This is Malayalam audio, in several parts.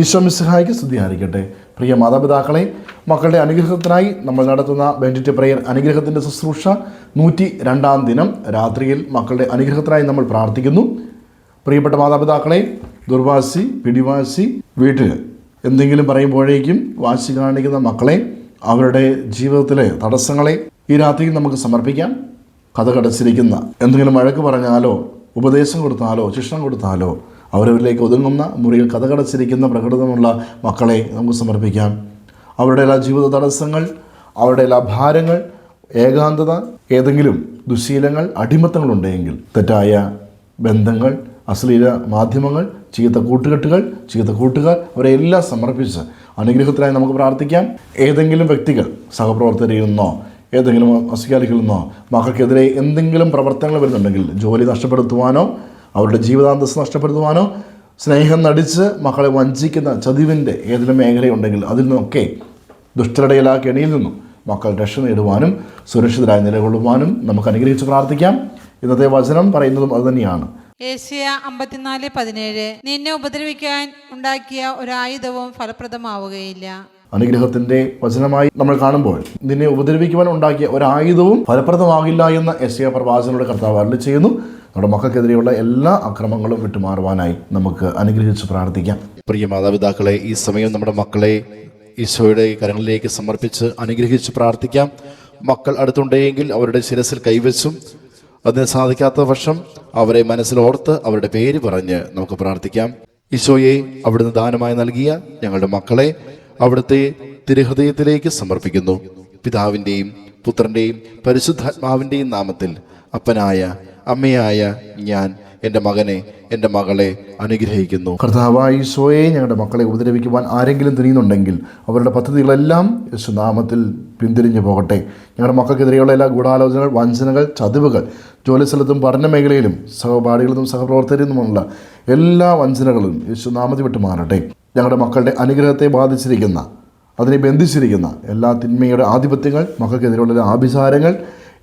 ഈശോ മിസ്സഹായിക്ക് സ്തുതിയായിരിക്കട്ടെ. പ്രിയ മാതാപിതാക്കളെ മക്കളുടെ അനുഗ്രഹത്തിനായി നമ്മൾ നടത്തുന്ന ബെൻഡിറ്റ് പ്രയർ അനുഗ്രഹത്തിന്റെ ശുശ്രൂഷ നൂറ്റി രണ്ടാം ദിനം രാത്രിയിൽ മക്കളുടെ അനുഗ്രഹത്തിനായി നമ്മൾ പ്രാർത്ഥിക്കുന്നു. പ്രിയപ്പെട്ട മാതാപിതാക്കളെ ദുർവാസി പിടിവാസി വീട്ടിൽ എന്തെങ്കിലും പറയുമ്പോഴേക്കും വാശി കാണിക്കുന്ന മക്കളെ അവരുടെ ജീവിതത്തിലെ തടസ്സങ്ങളെ ഈ രാത്രിയിൽ നമുക്ക് സമർപ്പിക്കാം. കഥ കടച്ചിരിക്കുന്ന എന്തെങ്കിലും വഴക്ക് പറഞ്ഞാലോ ഉപദേശം കൊടുത്താലോ ശിക്ഷണം കൊടുത്താലോ അവരവരിലേക്ക് ഒതുങ്ങുന്ന മുറിയിൽ കഥകടച്ചിരിക്കുന്ന പ്രകൃതമുള്ള മക്കളെ നമുക്ക് സമർപ്പിക്കാം. അവരുടെ എല്ലാ ജീവിത തടസ്സങ്ങൾ അവരുടെ എല്ലാ ഭാരങ്ങൾ ഏകാന്തത ഏതെങ്കിലും ദുശീലങ്ങൾ അടിമത്തങ്ങളുണ്ടെങ്കിൽ തെറ്റായ ബന്ധങ്ങൾ അശ്ലീല മാധ്യമങ്ങൾ ചീത്ത കൂട്ടുകെട്ടുകൾ ചീത്ത കൂട്ടുകാർ അവരെ എല്ലാം സമർപ്പിച്ച് അനുഗ്രഹത്തിനായി നമുക്ക് പ്രാർത്ഥിക്കാം. ഏതെങ്കിലും വ്യക്തികൾ സഹപ്രവർത്തകരിൽ നിന്നോ ഏതെങ്കിലും അസുഖാലികളിൽ നിന്നോ മക്കൾക്കെതിരെ എന്തെങ്കിലും പ്രവർത്തനങ്ങൾ വരുന്നുണ്ടെങ്കിൽ ജോലി നഷ്ടപ്പെടുത്തുവാനോ അവരുടെ ജീവിതാന്തസ് നഷ്ടപ്പെടുത്തുവാനോ സ്നേഹം നടിച്ച് മക്കളെ വഞ്ചിക്കുന്ന ചതിവിന്റെ ഏതെങ്കിലും മേഖലയുണ്ടെങ്കിൽ അതിൽ നിന്നൊക്കെ ദുഷ്ടരുടെ എല്ലാ കെണിയിൽ നിന്നും മക്കൾ രക്ഷ നേടുവാനും സുരക്ഷിതരായി നിലകൊള്ളുവാനും നമുക്ക് അനുഗ്രഹിച്ച് പ്രാർത്ഥിക്കാം. ഇന്നത്തെ വചനം പറയുന്നതും അതുതന്നെയാണ് ഏഷ്യ അമ്പത്തിനാല് പതിനേഴ് നിന്നെ ഉപദ്രവിക്കാൻ ഉണ്ടാക്കിയ ഒരായുധവും ഫലപ്രദമാവുകയില്ല. അനുഗ്രഹത്തിന്റെ വചനമായി നമ്മൾ കാണുമ്പോൾ നിന്നെ ഉപദ്രവിക്കുവാൻ ഉണ്ടാക്കിയ ഒരായുധവും ഫലപ്രദമാകില്ല എന്ന് എസ് എ പ്രവാചനോട് കർത്താവ് അരളി ചെയ്യുന്നു. നമ്മുടെ മക്കൾക്കെതിരെയുള്ള എല്ലാ അക്രമങ്ങളും വിട്ടുമാറുവാനായി നമുക്ക് അനുഗ്രഹിച്ച് പ്രാർത്ഥിക്കാം. പ്രിയ മാതാപിതാക്കളെ ഈ സമയം നമ്മുടെ മക്കളെ ഈശോയുടെ കരങ്ങളിലേക്ക് സമർപ്പിച്ച് അനുഗ്രഹിച്ച് പ്രാർത്ഥിക്കാം. മക്കൾ അടുത്തുണ്ടെങ്കിൽ അവരുടെ ശിരസിൽ കൈവച്ചും അതിന് സാധിക്കാത്ത പക്ഷം അവരെ മനസ്സിലോർത്ത് അവരുടെ പേര് പറഞ്ഞ് നമുക്ക് പ്രാർത്ഥിക്കാം. ഈശോയെ അവിടുന്ന് ദാനമായി നൽകിയ ഞങ്ങളുടെ മക്കളെ അവിടുത്തെ തിരുഹൃദയത്തിലേക്ക് സമർപ്പിക്കുന്നു. പിതാവിന്റെയും പുത്രന്റെയും പരിശുദ്ധാത്മാവിന്റെയും നാമത്തിൽ അപ്പനായ അമ്മയായ ഞാൻ എന്റെ മകനെ എന്റെ മകളെ അനുഗ്രഹിക്കുന്നു. കർത്താവായി സ്വയെ ഞങ്ങളുടെ മക്കളെ ഉപദ്രവിക്കുവാൻ ആരെങ്കിലും തിരിയുന്നുണ്ടെങ്കിൽ അവരുടെ പദ്ധതികളെല്ലാം യേശുനാമത്തിൽ പിന്തിരിഞ്ഞു പോകട്ടെ. ഞങ്ങളുടെ മക്കൾക്കെതിരെയുള്ള എല്ലാ ഗൂഢാലോചനകൾ വഞ്ചനകൾ ചതിവുകൾ ജോലിസ്ഥലത്തും പഠന മേഖലയിലും സഹപാഠികളിലും സഹപ്രവർത്തകരിൽ നിന്നുമുള്ള എല്ലാ വഞ്ചനകളും യേശുനാമത്തിൽ വിട്ടു മാറട്ടെ ഞങ്ങളുടെ മക്കളുടെ അനുഗ്രഹത്തെ ബാധിച്ചിരിക്കുന്ന അതിനെ ബന്ധിച്ചിരിക്കുന്ന എല്ലാ തിന്മയുടെ ആധിപത്യങ്ങൾ മക്കൾക്കെതിരെയുള്ള ആഭിസാരങ്ങൾ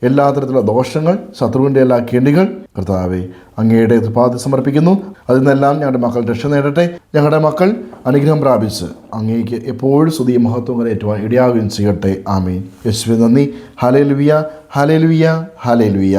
എല്ലാ തരത്തിലുള്ള ദോഷങ്ങൾ ശത്രുവിന്റെ എല്ലാ കെണികൾ കർത്താവെ അങ്ങയുടെ ഉപാധി സമർപ്പിക്കുന്നു. അതിൽ നിന്നെല്ലാം ഞങ്ങളുടെ മക്കൾ രക്ഷ നേടട്ടെ. ഞങ്ങളുടെ മക്കൾ അനുഗ്രഹം പ്രാപിച്ച് അങ്ങേക്ക് എപ്പോഴും സ്തുതി മഹത്വം ഏറ്റവും ഇടയാകുകയും ചെയ്യട്ടെ. ആമീൻ. യേശുവെ നന്ദി. ഹലേലുവിയ ഹലേലുവിയ ഹലേലുവിയ